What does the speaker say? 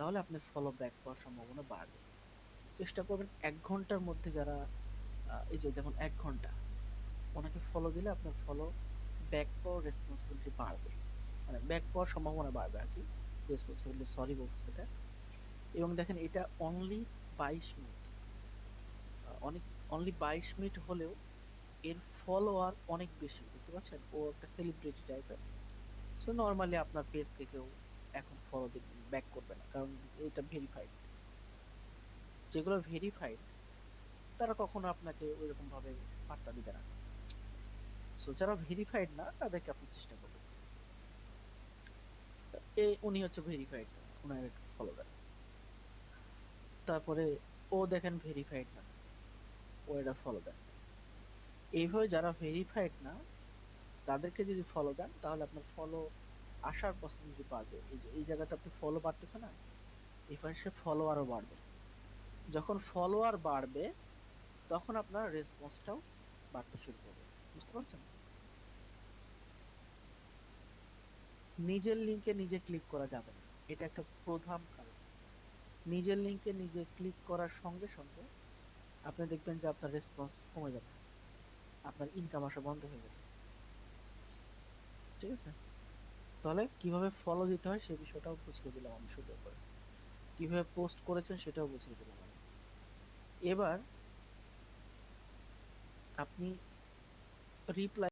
তাহলে আপনার follow back পাওয়ার সম্ভাবনা বাড়বে। চেষ্টা করবেন এক ঘণ্টার মধ্যে যারা এই যে দেখুন, এক ঘণ্টা, ওনাকে ফলো দিলে আপনার ফলো ব্যাক পাওয়ার রেসপন্সিবিলিটি বাড়বে। মানে ব্যাক পাওয়ার সম্ভাবনা বাড়বে আর কি রেসপন্সিবিলিটি সরি বলতে সেটা এবং দেখেন, এটা অনলি বাইশ মিনিট। অনেক অনলি বাইশ মিনিট হলেও এর ফলোয়ার অনেক বেশি, বুঝতে পারছেন? ও একটা সেলিব্রিটি টাইপের সো নর্মালি আপনার পেজকে কেউ এখন ফলো ব্যাক করবে না। কারণ এটা ভেরিফাইড যেগুলো ভেরিফাইড তারা কখনো আপনাকে ওইরকম ভাবে পাত্তা দিবে না। সো যারা ভেরিফাইড না, তাদেরকে আপনি চেষ্টা করবেন। এ, উনি হচ্ছে ভেরিফাইড ওনার একটু ফলো দেন। তারপরে, ও দেখেন ভেরিফাইড না। ও এটা ফলো দেন। এইভাবে যারা ভেরিফাইড না, তাদেরকে যদি ফলো দেন, তাহলে আপনার ফলো আসার পার্সেন্টেজ বাড়বে। এই যে, এই আপনি ফলো বাড়তেছে না এই পাশে ফলোয়ারও বাড়বে। যখন ফলোয়ার বাড়বে, তখন আপনার রেসপন্সটাও বাড়তে শুরু করবে। বুঝতে পারছেন? নিজের লিংকে নিজে ক্লিক করা যাবে না। এটা একটা প্রধান কারণ। নিজের লিংকে নিজে ক্লিক করার সঙ্গে সঙ্গে আপনি দেখবেন যে আপনার রেসপন্স কমে যাবে। আপনার ইনকাম আসা বন্ধ হয়ে যাবে। ঠিক আছে? তাহলে কীভাবে ফলো দিতে হয় সেই বিষয়টাও বুঝিয়ে দিলাম আমি সুন্দর করে। কীভাবে পোস্ট করেছেন সেটাও বুঝিয়ে দিলাম আমি। এবার আপনি রিপ্লাই